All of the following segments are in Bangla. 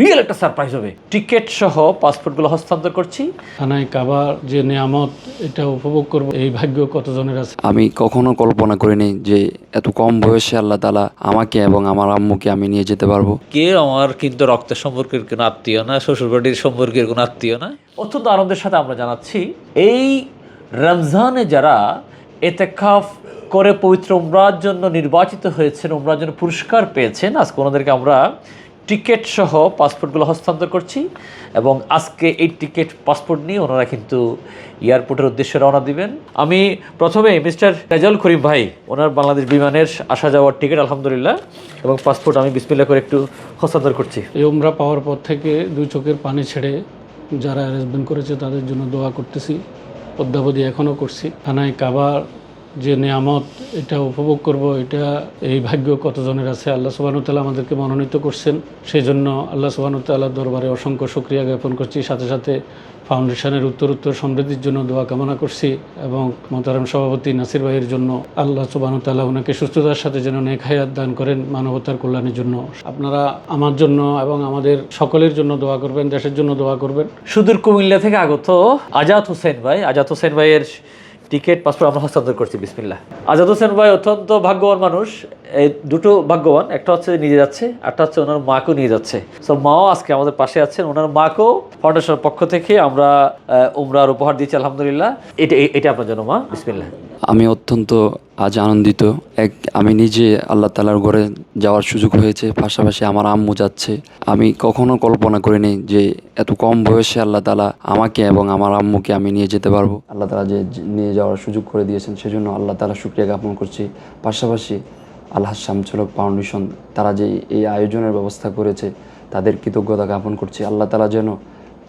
রিয়েল একটা সারপ্রাইজ হবে। টিকিট সহ পাসপোর্টগুলো হস্তান্তর করছি। খানায় কাবার যে নিয়ামত এটা উপভোগ করব। এই ভাগ্য কতজনের আছে? আমি কখনো কল্পনা করিনি যে এত কম বয়সে আল্লাহ তালা আমাকে এবং আমার আম্মুকে আমি নিয়ে যেতে পারব। কে আমার কিন্তু রক্তের সম্পর্কের কোনো আত্মীয় না শ্বশুরবাড়ির সম্পর্কের কোনো আত্মীয় না। অত্যন্ত আনন্দের সাথে আমরা জানাচ্ছি এই রমজানে যারা এতেকাফ করে পবিত্র উমরার জন্য নির্বাচিত হয়েছেন উমরার জন্য পুরস্কার পেয়েছেন আজকে ওনাদেরকে আমরা টিকিট সহ পাসপোর্টগুলো হস্তান্তর করছি এবং আজকে এই টিকিট, পাসপোর্ট নিয়ে ওনারা কিন্তু এয়ারপোর্টের উদ্দেশ্যে রওনা দিবেন। আমি প্রথমে মিস্টার রেজাউল করিম ভাই, ওনার বাংলাদেশ বিমানের আসা যাওয়ার টিকিট, আলহামদুলিল্লাহ, এবং পাসপোর্ট আমি বিসমিল্লা করে একটু হস্তান্তর করছি। এই উমরা পাওয়ার পর থেকে দুই চোখের পানি ছেড়ে যারা অ্যারেঞ্জমেন্ট করেছে, তাদের জন্য দোয়া করতেছি, অদ্যাবধি এখনও করছি। থানায় কাবার যে নিয়ামত, এটা উপভোগ করব, এটা এই ভাগ্য কতজনের আছে? আল্লাহ সুবাহতাল্লাহ আমাদেরকে মনোনীত করছেন। সেই জন্য আল্লাহ সুবাহতাল্লাহ দরবারে অসংখ্য শুক্রিয়া জ্ঞাপন করছি। সাথে সাথে ফাউন্ডেশনের উত্তর উত্তর সমৃদ্ধির জন্য দোয়া কামনা করছি এবং মোতারাম সভাপতি নাসির ভাইয়ের জন্য আল্লাহ সুবাহতাল্লাহ ওনাকে সুস্থতার সাথে যেন নেক হায়াত দান করেন মানবতার কল্যাণের জন্য। আপনারা আমার জন্য এবং আমাদের সকলের জন্য দোয়া করবেন, দেশের জন্য দোয়া করবেন। সুদূর কুমিল্লা থেকে আগত আজাদ হোসেন ভাই, আজাদ হোসেন ভাইয়ের টিকিট, পাসপোর্ট আমরা হস্তান্তর করছি বিসমিল্লা আজাদ হোসেন ভাই অত্যন্ত ভাগ্যবান মানুষ। এই দুটো ভাগ্যবান, একটা হচ্ছে নিয়ে যাচ্ছে একটা হচ্ছে ওনার মাকেও নিয়ে যাচ্ছে। সো মাও আজকে আমাদের পাশে আছেন। ওনার মাকেও ফাউন্ডেশনের পক্ষ থেকে আমরা উমরার উপহার দিচ্ছি, আলহামদুলিল্লাহ। এটা এটা আপনার জন্য, মা বিসমিল্লা আমি অত্যন্ত আজ আনন্দিত। এক, আমি নিজে আল্লাহ তালার ঘরে যাওয়ার সুযোগ হয়েছে, পাশাপাশি আমার আম্মু যাচ্ছে। আমি কখনো কল্পনা করিনি যে এত কম বয়সে আল্লাহ তালা আমাকে এবং আমার আম্মুকে আমি নিয়ে যেতে পারব। আল্লাহ তালা যে নিয়ে যাওয়ার সুযোগ করে দিয়েছেন, সেজন্য আল্লাহ তালা শুক্রিয়া জ্ঞাপন করছি। পাশাপাশি আল্লাহ শামচলক ফাউন্ডেশন, তারা যে এই আয়োজনের ব্যবস্থা করেছে, তাদের কৃতজ্ঞতা জ্ঞাপন করছি। আল্লাহ তালা যেন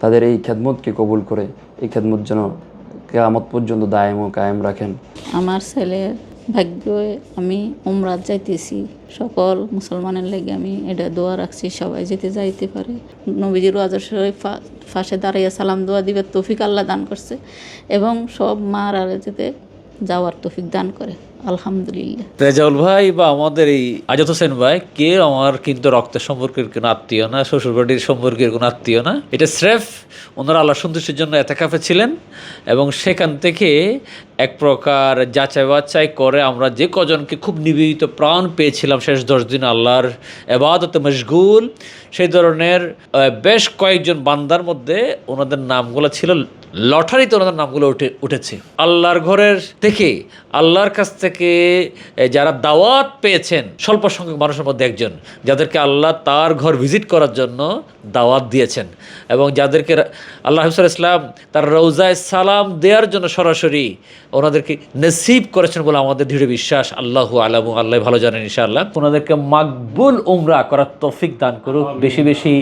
তাদের এই খেদমতকে কবুল করে, এই খেদমত যেন কেয়ামত পর্যন্ত দায়েম ও কায়েম রাখেন। আমার ছেলের ভাগ্যে, আমি উমরাত যাইতেছি। সকল মুসলমানের লেগে আমি এটা দোয়া রাখছি, সবাই যেতে যাইতে পারে। নবীজির আজর শরীফ ফাঁসে দাঁড়াইয়া সালাম দোয়া দিবে তৌফিক আল্লাহ দান করছে। এবং সব মার আর যেতে যাওয়ার তৌফিক দান করে। আলহামদুলিল্লাহ। রেজাউল ভাই বা আমাদের এই আজাদ হোসেন ভাই, কে আমার কিন্তু রক্তের সম্পর্কের কোনো আত্মীয় না, শ্বশুরবাড়ির সম্পর্কের কোনো আত্মীয় না। এটা স্রেফ ওনারা আল্লাহ সন্তুষ্টির জন্য এতেকাফে ছিলেন এবং সেখান থেকে এক প্রকার যাচাই বাছাই করে আমরা যে কজনকে খুব নিবেদিত প্রাণ পেয়েছিলাম শেষ দশ দিন আল্লাহর এবাদতে মশগুল, সেই ধরনের বেশ কয়েকজন বান্দার মধ্যে ওনাদের নামগুলো ছিল লটারিতে ওনাদের নামগুলো উঠে উঠেছে। আল্লাহর ঘরের থেকে আল্লাহর কাছ থেকে যারা দাওয়াত পেয়েছেন, স্বল্প সংখ্যক মানুষের মধ্যে একজন, যাদেরকে আল্লাহ তার ঘর ভিজিট করার জন্য দাওয়াত দিয়েছেন এবং যাদেরকে আল্লাহ হাফিজুল ইসলাম তার রৌজায় সালাম দেওয়ার জন্য সরাসরি ওনাদেরকে নসিব করেছেন বলে আমাদের দৃঢ় বিশ্বাস। আল্লাহ আলামু, আল্লাহ ভালো জানেন ইনশাআল্লাহ। ওনাদেরকে মাকবুল উমরা করার তৌফিক দান করুক, বেশি বেশি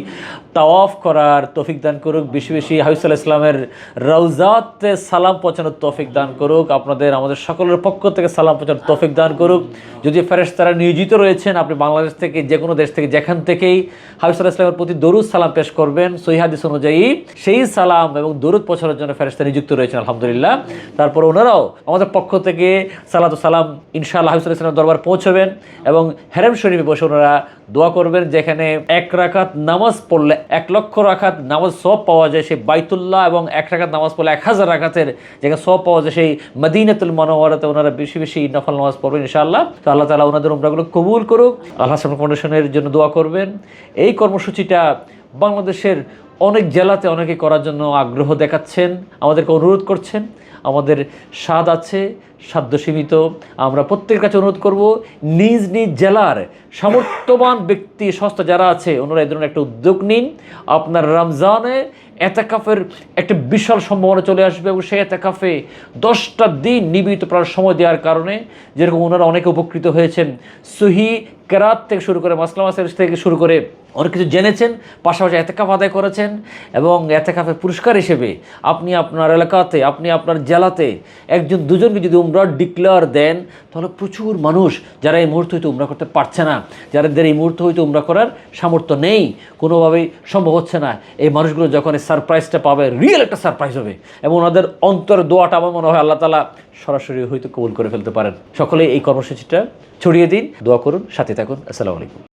তাওয়াফ করার তৌফিক দান করুক, বেশি বেশি হাফিজুল ইসলামের রৌজাতে সালাম পৌঁছানোর তৌফিক দান করুক। আপনাদের, আমাদের সকলের পক্ষ থেকে সালাম পৌঁছানোর তৌফিক দান করুক। যদি ফেরেশ তারা নিয়োজিত রয়েছেন, আপনি বাংলাদেশ থেকে যে কোনো দেশ থেকে, যেখান থেকেই হাফিজুল ইসলামের প্রতি দরুদ সালাম পেশ করবেন সহিহাদিস অনুযায়ী সেই সালাম এবং দরুদ পৌঁছানোর জন্য ফেরেস্তা নিযুক্ত রয়েছেন, আলহামদুলিল্লাহ। তারপর ওনারাও আমাদের পক্ষ থেকে সালাত সালাম, ইনশাআল্লাহ হাফিজুল ইসলামের দরবার পৌঁছবেন এবং হেরেম শরীফে বসে ওনারা দোয়া করবেন, যেখানে এক রাখাত নামাজ পড়লে, এক লক্ষ রাখাত নামাজ সব পাওয়া যায় সেই বাইতুল্লাহ এবং এক রাখাত নামাজ পড়লে এক হাজার রাকাতের যেখানে সব পাওয়া যায় সেই মদিনাতুল মনোয়ারাতে ওনারা বেশি বেশি নফল নামাজ পড়বেন ইনশাআল্লাহ। তো আল্লাহ তালা ওনাদের উমরাগুলো কবুল করুক। আল্লাহ হাসান ফাউন্ডেশনের জন্য দোয়া করবেন। এই কর্মসূচিটা বাংলাদেশের অনেক জেলাতে অনেকে করার জন্য আগ্রহ দেখাচ্ছেন, আমাদেরকে অনুরোধ করছেন। আমাদের স্বাদ আছে সাধ্য সীমিত। আমরা প্রত্যেকের কাছে অনুরোধ করব, নিজ নিজ জেলার সামর্থ্যবান ব্যক্তি, সংস্থা যারা আছে, ওনারা এই ধরনের একটা উদ্যোগ নিন। আপনার রমজানে এতাকাফের একটা বিশাল সম্ভাবনা চলে আসবে এবং সেই এতাকাফে দশটা দিন নিবিত প্রাণ সময় দেওয়ার কারণে যেরকম ওনারা অনেকে উপকৃত হয়েছেন। সহি কেরাত থেকে শুরু করে মাসলামাসের থেকে শুরু করে অনেক কিছু জেনেছেন, পাশাপাশি এতেকাফ আদায় করেছেন এবং এতেকাফের পুরস্কার হিসেবে আপনি আপনার এলাকাতে, আপনি আপনার জেলাতে একজন, দুজনকে যদি উমরা ডিক্লেয়ার দেন, তাহলে প্রচুর মানুষ যারা এই মুহূর্তে হয়তো উমরা করতে পারছে না যাদের এই মুহূর্তে হয়তো উমরা করার সামর্থ্য নেই, কোনোভাবেই সম্ভব হচ্ছে না। এই মানুষগুলো যখন এই সারপ্রাইজটা পাবে রিয়েল একটা সারপ্রাইজ হবে এবং ওনাদের অন্তর দোয়াটা আমার মনে হয় আল্লাহ তালা সরাসরি হয়তো কবুল করে ফেলতে পারেন। সকলে এই কর্মসূচিটা ছড়িয়ে দিন। দোয়া করুন, সাথে থাকুন। আসসালামু আলাইকুম।